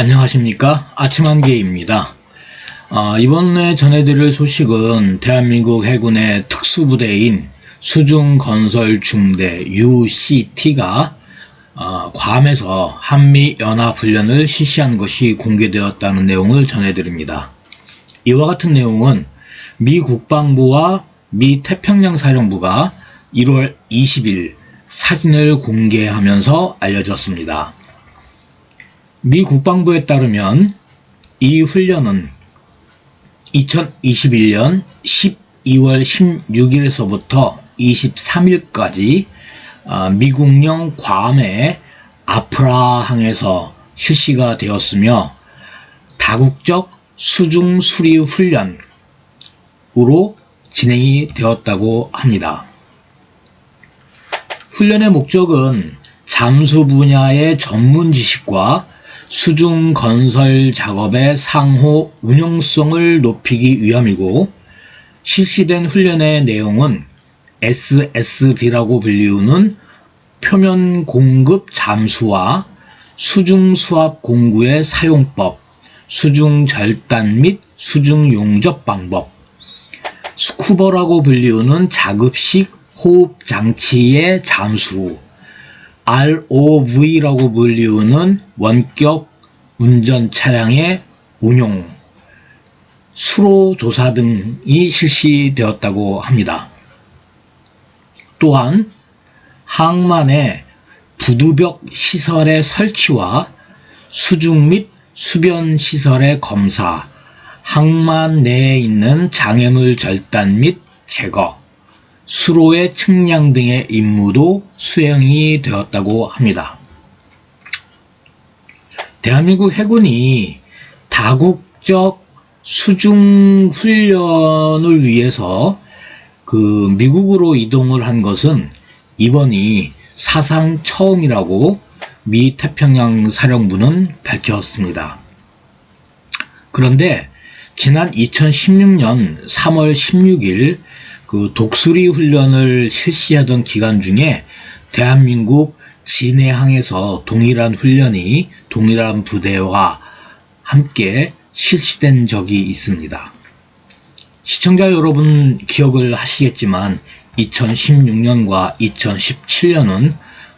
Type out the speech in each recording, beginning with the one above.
안녕하십니까 아침한개입니다. 아, 이번에 전해드릴 소식은 대한민국 해군의 특수부대인 수중건설중대 UCT가 아, 괌에서 한미연합훈련을 실시한 것이 공개되었다는 내용을 전해드립니다. 이와 같은 내용은 미 국방부와 미 태평양 사령부가 1월 20일 사진을 공개하면서 알려졌습니다. 미 국방부에 따르면 이 훈련은 2021년 12월 16일에서부터 23일까지 아, 미국령 괌의 아프라항에서 실시가 되었으며 다국적 수중 수리 훈련으로 진행이 되었다고 합니다. 훈련의 목적은 잠수 분야의 전문 지식과 수중 건설 작업의 상호 운용성을 높이기 위함이고 실시된 훈련의 내용은 SSD라고 불리우는 표면 공급 잠수와 수중 수압 공구의 사용법, 수중 절단 및 수중 용접 방법, 스쿠버라고 불리우는 자급식 호흡 장치의 잠수, ROV라고 불리우는 원격 운전 차량의 운용, 수로 조사 등이 실시되었다고 합니다. 또한 항만의 부두벽 시설의 설치와 수중 및 수변 시설의 검사, 항만 내에 있는 장애물 절단 및 제거, 수로의 측량 등의 임무도 수행이 되었다고 합니다. 대한민국 해군이 다국적 수중 훈련을 위해서 그 미국으로 이동을 한 것은 이번이 사상 처음이라고 미 태평양 사령부는 밝혔습니다. 그런데 지난 2016년 3월 16일 그 독수리 훈련을 실시하던 기간 중에 대한민국 진해항에서 동일한 훈련이 동일한 부대와 함께 실시된 적이 있습니다. 시청자 여러분 기억을 하시겠지만 2016년과 2017년은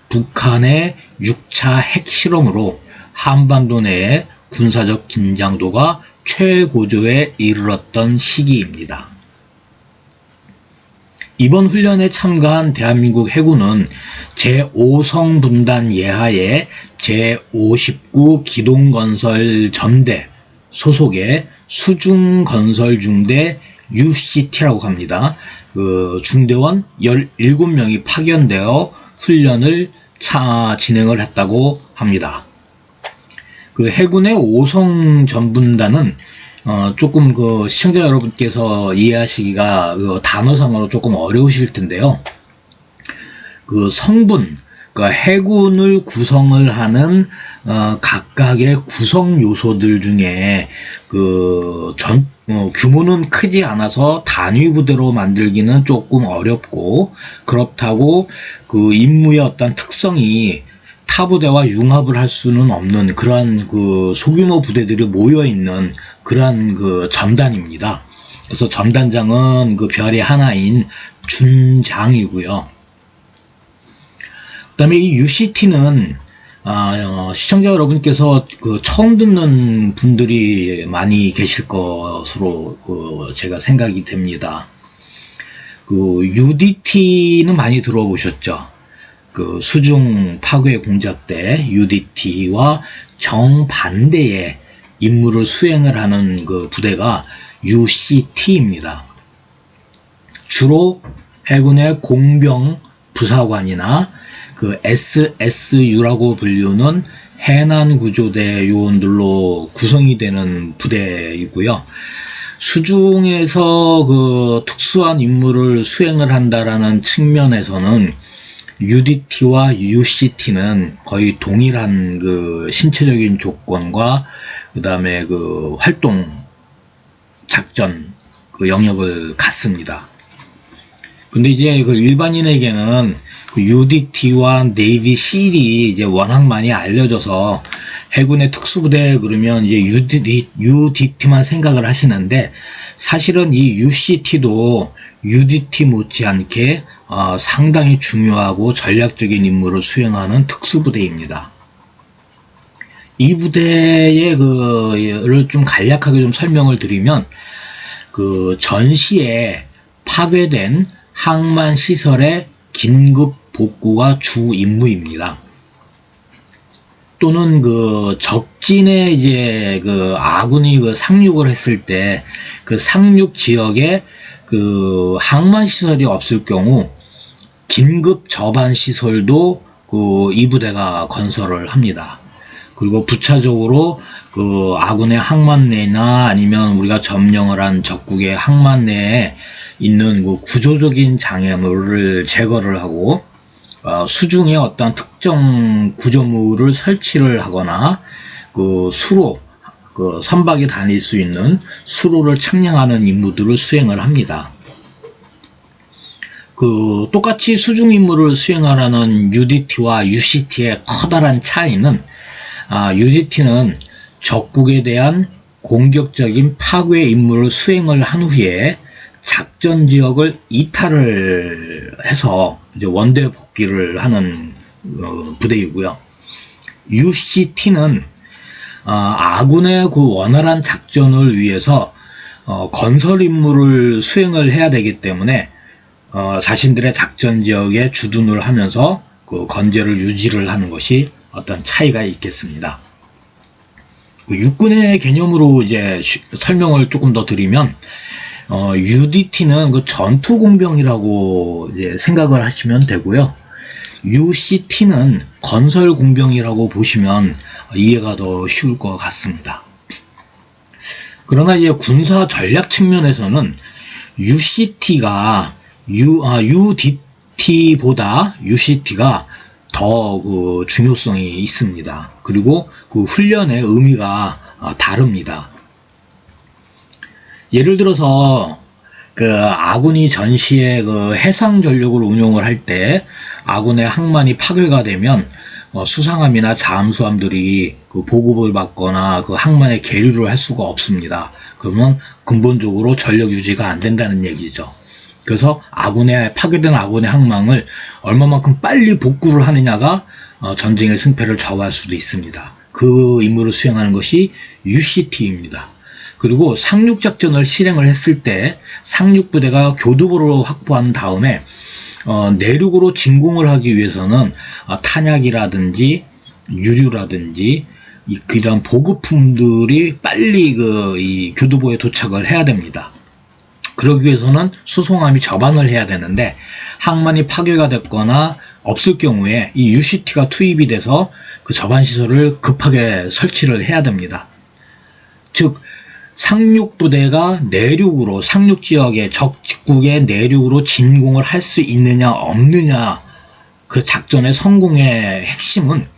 북한의 6차 핵실험으로 한반도 내의 군사적 긴장도가 최고조에 이르렀던 시기입니다. 이번 훈련에 참가한 대한민국 해군은 제5성 분단 예하의 제59 기동건설 전대 소속의 수중건설중대 UCT라고 합니다. 그 중대원 17명이 파견되어 훈련을 차 진행을 했다고 합니다. 그 해군의 5성 전분단은 어, 조금 그 시청자 여러분께서 이해하시기가 그 단어상으로 조금 어려우실 텐데요. 그 성분, 그 해군을 구성을 하는 어, 각각의 구성 요소들 중에 그 전, 어, 규모는 크지 않아서 단위 부대로 만들기는 조금 어렵고 그렇다고 그 임무의 어떤 특성이 타 부대와 융합을 할 수는 없는 그러한 그 소규모 부대들이 모여 있는 그러한 그 전단입니다. 그래서 전단장은 그 별이 하나인 준장이고요. 그 다음에 이 UCT는 아, 어, 시청자 여러분께서 그 처음 듣는 분들이 많이 계실 것으로 그 제가 생각이 됩니다. 그 UDT는 많이 들어보셨죠? 그 수중 파괴 공작 때 UDT와 정반대의 임무를 수행을 하는 그 부대가 UCT입니다. 주로 해군의 공병 부사관이나 그 SSU라고 불리우는 해난 구조대 요원들로 구성이 되는 부대이고요. 수중에서 그 특수한 임무를 수행을 한다라는 측면에서는 UDT와 UCT는 거의 동일한 그 신체적인 조건과 그 다음에 그 활동 작전 그 영역을 갖습니다. 근데 이제 그 일반인에게는 그 UDT와 네이비 실이 이제 워낙 많이 알려져서 해군의 특수부대 그러면 이제 UDT, UDT만 생각을 하시는데 사실은 이 UCT도 UDT 못지않게 어, 상당히 중요하고 전략적인 임무를 수행하는 특수부대입니다. 이 부대의 그를 좀 간략하게 좀 설명을 드리면 그 전시에 파괴된 항만 시설의 긴급 복구가 주 임무입니다. 또는 그 적진에 이제 그 아군이 그 상륙을 했을 때 그 상륙 지역에 그 항만 시설이 없을 경우 긴급 저반 시설도 그 이 부대가 건설을 합니다. 그리고 부차적으로 그 아군의 항만 내나 아니면 우리가 점령을 한 적국의 항만 내에 있는 그 구조적인 장애물을 제거를 하고 어, 수중에 어떤 특정 구조물을 설치를 하거나 그 수로 그 선박이 다닐 수 있는 수로를 측량하는 임무들을 수행을 합니다. 그 똑같이 수중 임무를 수행하라는 UDT와 UCT의 커다란 차이는 아, UDT는 적국에 대한 공격적인 파괴 임무를 수행을 한 후에 작전 지역을 이탈을 해서 이제 원대 복귀를 하는 어, 부대이고요. UCT는 아, 군의그 원활한 작전을 위해서 어, 건설 임무를 수행을 해야 되기 때문에 어, 자신들의 작전 지역에 주둔을 하면서 그 건재를 유지를 하는 것이 어떤 차이가 있겠습니다. 그 육군의 개념으로 이제 쉬- 설명을 조금 더 드리면 어, UDT는 그 전투 공병이라고 생각을 하시면 되고요. UCT는 건설 공병이라고 보시면 이해가 더 쉬울 것 같습니다. 그러나 이제 군사 전략 측면에서는 UCT가 U, 아, UDT보다 UCT가 더 그 중요성이 있습니다. 그리고 그 훈련의 의미가 어, 다릅니다. 예를 들어서 그 아군이 전시에 그 해상 전력을 운용을 할 때 아군의 항만이 파괴가 되면 어, 수상함이나 잠수함들이 그 보급을 받거나 그 항만에 계류를 할 수가 없습니다. 그러면 근본적으로 전력 유지가 안 된다는 얘기죠. 그래서 아군의 파괴된 아군의 항망을 얼마만큼 빨리 복구를 하느냐가 어, 전쟁의 승패를 좌우할 수도 있습니다. 그 임무를 수행하는 것이 UCT입니다. 그리고 상륙 작전을 실행을 했을 때 상륙 부대가 교두보를 확보한 다음에 어, 내륙으로 진공을 하기 위해서는 어, 탄약이라든지 유류라든지 이, 그런 보급품들이 빨리 그, 이 교두보에 도착을 해야 됩니다. 그러기 위해서는 수송함이 접안을 해야 되는데 항만이 파괴가 됐거나 없을 경우에 이 UCT가 투입이 돼서 그 접안 시설을 급하게 설치를 해야 됩니다. 즉 상륙 부대가 내륙으로 상륙 지역의 적 직국의 내륙으로 진공을 할 수 있느냐 없느냐 그 작전의 성공의 핵심은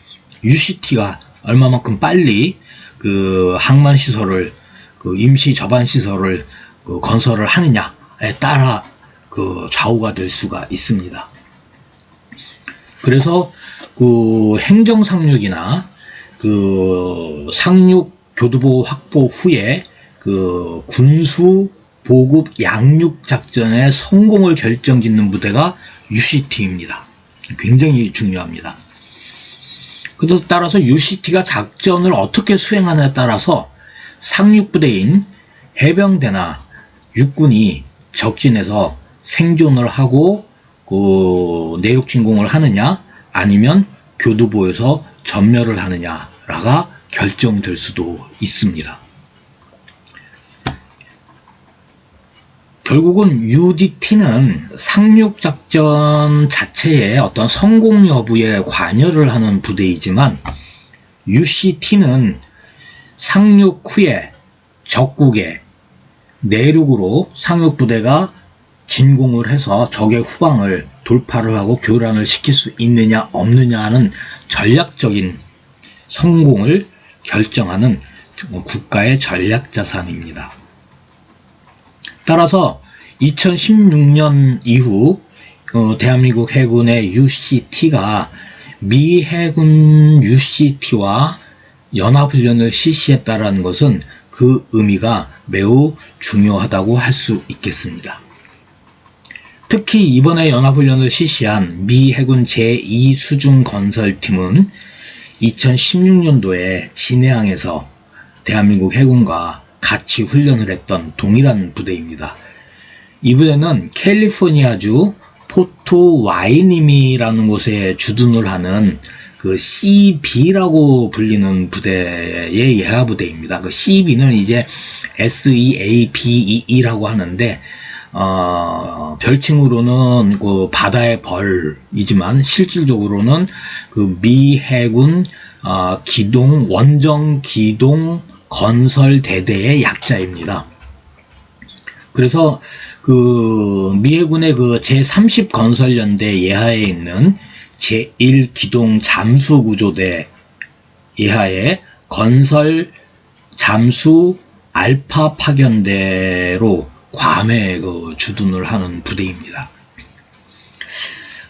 UCT가 얼마만큼 빨리 그 항만 시설을 그 임시 접안 시설을 그 건설을 하느냐에 따라 그 좌우가 될 수가 있습니다. 그래서 그 행정 상륙이나 그 상륙 교두보 확보 후에 그 군수 보급 양육 작전의 성공을 결정짓는 부대가 UCT입니다. 굉장히 중요합니다. 그래서 따라서 UCT가 작전을 어떻게 수행하느냐에 따라서 상륙부대인 해병대나 육군이 적진에서 생존을 하고 그 내륙 진공을 하느냐 아니면 교두보에서 전멸을 하느냐가 결정될 수도 있습니다. 결국은 UDT는 상륙 작전 자체의 어떤 성공 여부에 관여를 하는 부대이지만 UCT는 상륙 후에 적국에 내륙으로 상륙 부대가 진공을 해서 적의 후방을 돌파를 하고 교란을 시킬 수 있느냐 없느냐는 전략적인 성공을 결정하는 국가의 전략 자산입니다. 따라서 2016년 이후 어, 대한민국 해군의 UCT가 미 해군 UCT와 연합훈련을 실시했다라는 것은 그 의미가 매우 중요하다고 할 수 있겠습니다. 특히 이번에 연합훈련을 실시한 미 해군 제2수중 건설팀은 2016년도에 진해항에서 대한민국 해군과 같이 훈련을 했던 동일한 부대입니다. 이 부대는 캘리포니아주 포토 와이니미라는 곳에 주둔을 하는 그 CB라고 불리는 부대의 예하 부대입니다. 그 CB는 이제 SEAPE라고 하는데 어, 별칭으로는 그 바다의 벌이지만 실질적으로는 그 미 해군 어, 기동 원정 기동 건설 대대의 약자입니다. 그래서 그 미해군의 그 제30 건설연대 예하에 있는 제1 기동 잠수 구조대 예하에 건설 잠수 알파 파견대로 괌에 그 주둔을 하는 부대입니다.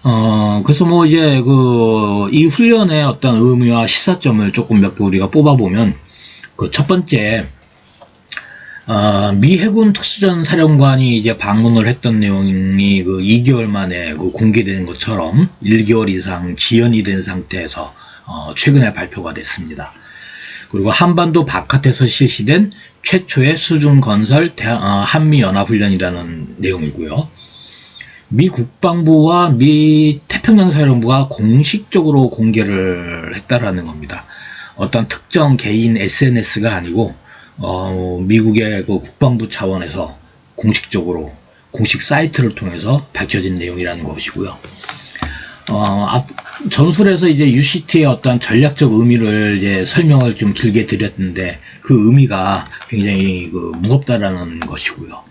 어, 그래서 뭐 이제 그 이 훈련의 어떤 의미와 시사점을 조금 몇 개 우리가 뽑아보면 그 첫 번째 어, 미 해군 특수전 사령관이 이제 방문을 했던 내용이 그 2개월 만에 그 공개된 것처럼 1개월 이상 지연이 된 상태에서 어, 최근에 발표가 됐습니다. 그리고 한반도 바깥에서 실시된 최초의 수중 건설 어, 한미 연합 훈련이라는 내용이고요. 미 국방부와 미 태평양 사령부가 공식적으로 공개를 했다라는 겁니다. 어떤 특정 개인 SNS가 아니고 어, 미국의 그 국방부 차원에서 공식적으로 공식 사이트를 통해서 밝혀진 내용이라는 것이고요. 어, 앞, 전술에서 이제 UCT의 어떤 전략적 의미를 이제 설명을 좀 길게 드렸는데 그 의미가 굉장히 그 무겁다라는 것이고요.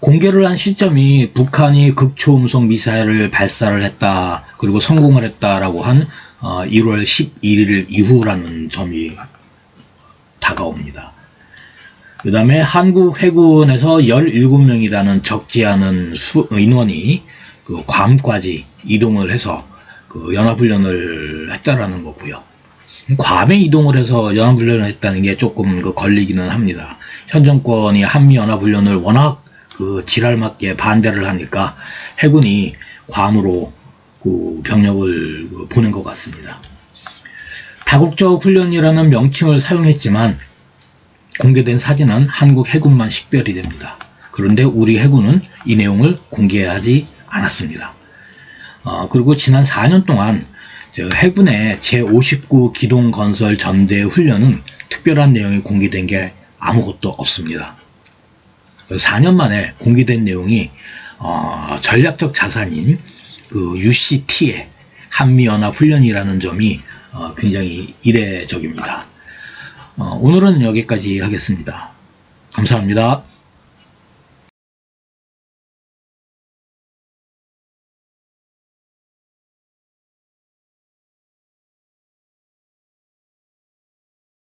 공개를 한 시점이 북한이 극초음속 미사일을 발사를 했다 그리고 성공을 했다라고 한 어, 1월 11일 이후라는 점이 다가옵니다. 그 다음에 한국 해군에서 17명이라는 적지 않은 수, 인원이 그 괌까지 이동을 해서 그 연합훈련을 했다라는 거고요. 괌에 이동을 해서 연합훈련을 했다는 게 조금 그 걸리기는 합니다. 현 정권이 한미연합훈련을 워낙 그 지랄맞게 반대를 하니까 해군이 괌으로 그 병력을 그 보낸 것 같습니다. 다국적 훈련이라는 명칭을 사용했지만 공개된 사진은 한국 해군만 식별이 됩니다. 그런데 우리 해군은 이 내용을 공개하지 않았습니다. 어, 그리고 지난 4년 동안 해군의 제59 기동 건설 전대 훈련은 특별한 내용이 공개된 게 아무것도 없습니다. 4년 만에 공개된 내용이 어, 전략적 자산인 그 UCT의 한미연합 훈련이라는 점이 어, 굉장히 이례적입니다. 어, 오늘은 여기까지 하겠습니다. 감사합니다.